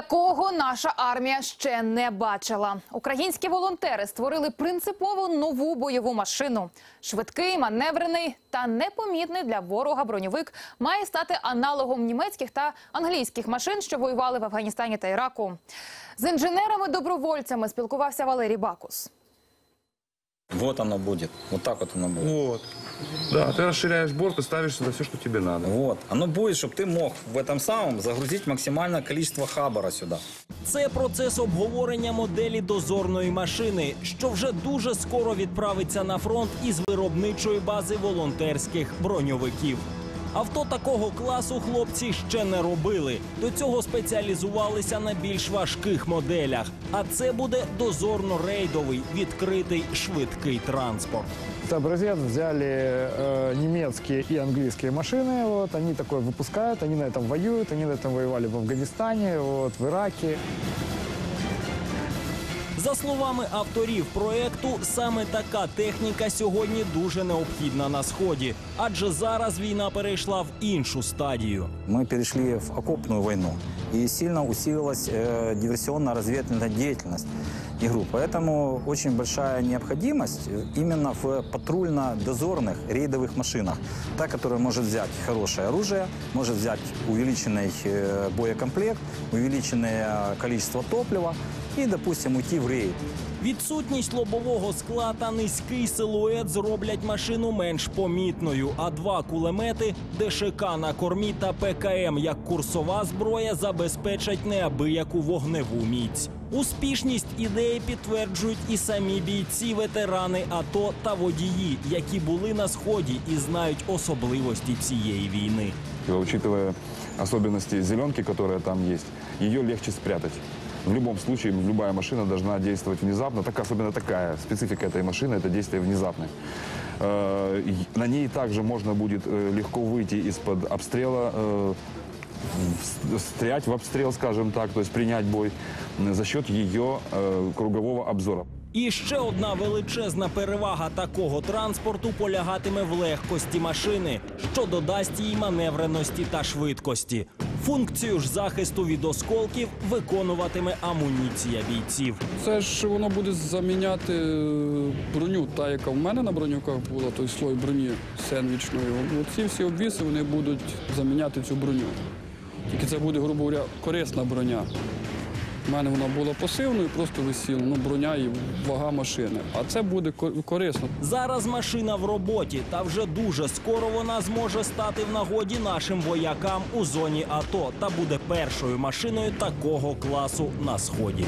Такого наша армія ще не бачила. Українські волонтери створили принципово нову бойову машину. Швидкий, маневрений та непомітний для ворога броньовик має стати аналогом німецьких та англійських машин, що воювали в Афганістані та Іраку. З інженерами-добровольцями спілкувався Валерій Бакус. Вот оно будет. Вот так вот оно будет. Вот. Да, ты расширяешь борт и ставишь сюда все, что тебе надо. Вот. Оно будет, чтобы ты мог в этом самом загрузить максимальное количество хабара сюда. Це процес обговорення моделі дозорної машини, що вже дуже скоро відправиться на фронт із виробничої бази волонтерських броньовиків. Авто такого класу хлопці ще не робили. До цього спеціалізувалися на більш важких моделях. А це буде дозорно-рейдовий відкритий швидкий транспорт. Это образец взяли э, немецкие и английские машины. Вот, они такое выпускают, они на этом воюют, они на этом воевали в Афганистане, вот, в Ираке. За словами авторів проекту, саме така техніка сьогодні дуже необхідна на сході, адже зараз війна перейшла в іншу стадію. Мы перешли в окопную войну, и сильно усилилась э, диверсионно-разведывательная деятельность игру. Поэтому очень большая необходимость э, именно в патрульно-дозорных рейдовых машинах. Та, которая может взять хорошее оружие, может взять увеличенный э, боекомплект, увеличенное количество топлива и, допустим, уйти в рейд. Відсутність лобового скла та низький силует зроблять машину менш помітною. А два кулемети ДШК на кормі та ПКМ як курсова зброя забезпечать неабияку вогневу міць. Успішність ідеї підтверджують і самі бійці, ветерани АТО та водії, які були на сході і знають особливості цієї війни. Учитывая особенности зеленки, которая там есть, ее легче спрятать В любом случае, любая машина должна действовать внезапно. Так, особенно такая специфика этой машины, это действие внезапное. Э, и На ней также можно будет э, легко выйти из-под обстрела, э, в- встрять в обстрел, скажем так, то есть принять бой м, за счет ее э, кругового обзора. І ще одна величезна перевага такого транспорту полягатиме в легкості машини, що додасть їй маневреності та швидкості. Функцію ж захисту від осколків виконуватиме амуніція бійців. Це ж воно буде заміняти е, броню, та яка в мене на бронюках була, той слой броні сендвічної. Ці всі обвіси вони будуть заміняти цю броню. Тільки це буде, грубо говоря, корисна броня. У мене вона була пасивною, просто висіла, ну, броня і вага машини. А це буде корисно. Зараз машина в роботі, та вже дуже скоро вона зможе стати в нагоді нашим воякам у зоні АТО та буде першою машиною такого класу на сході.